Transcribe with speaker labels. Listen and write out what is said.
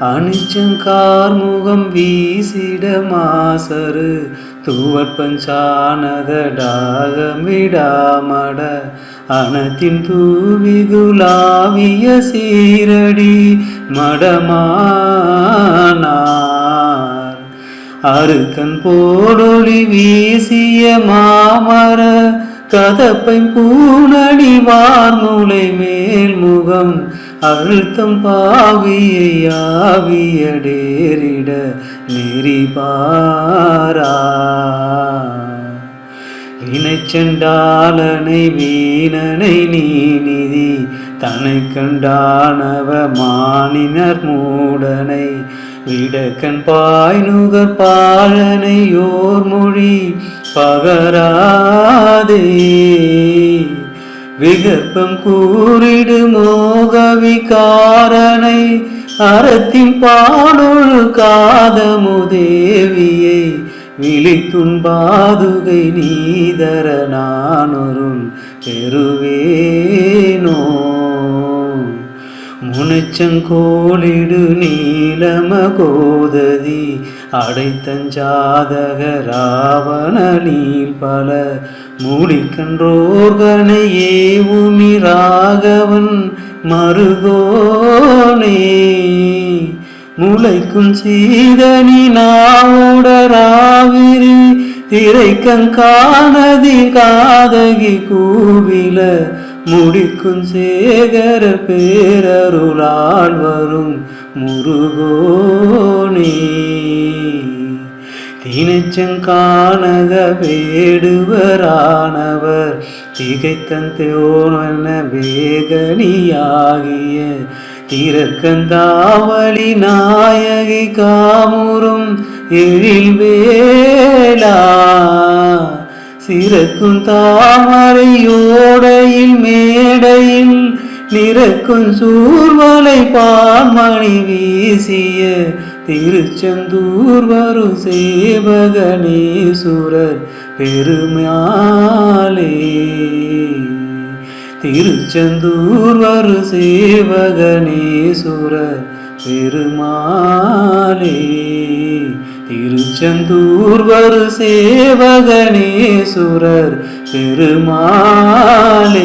Speaker 1: அணிச்சங்கார் முகம் வீசிட மாசரு தூவற் பஞ்சானதடாகமிடாமட அனத்தின் தூவிகுலாவிய சீரடி மடமானார். அருக்கன் போடொளி வீசிய மாமர கதப்பை பூனடி வார்முலை மேல் முகம் அழுத்தம் பாவியை ஆவியடேரிட நெறிபாரா. வினைச்செண்டாலனை வீணனை நீ நிதி தனை கண்டானவ மானினர் மூடனை. விடக்கண் பாய் நுகர் பாலனை யோர் மொழி பகராதே. விகற்பம் கூறிடு மோகவிகாரனை அறத்தின் பாடொழு காதமுதேவியை விழித்துண்பாதுகை நீதர நானொரும் பெறுவேனோ? முனைச்சங்கோளிடு நீலம கோததி அடைத்தஞ்சாதக ராவணனில் பல மூலிக்கன்றோர்கனை ஏவுமி ராகவன் மருகோனே. முளைக்கும் சீதனி நாவுடராவிரி திரைக்கங்கானதி காதகி கூவில முடிக்கும் சேகர பேரருளால் வரும் முருகோனே. தினச்சங்கானக வேடுவரானவர் திகைத்தந்தோன வேகனியாகிய திறக்கந்தாவளி நாயகி காமுறும் எழில் வேளா சிறக்கும் தாமரையோடையில் மேடையில் நிறக்கும் சூர்வலை பாமணி வீசிய திருச்செந்தூர் வரும் சேவகணேஸ்வரர் பெருமாளே. திருச்செந்தூர் வரும் சேவகணேஸ்வரர் பெருமாளே. செந்தூர் வரு சேவகனேசுரர் பெருமாளே.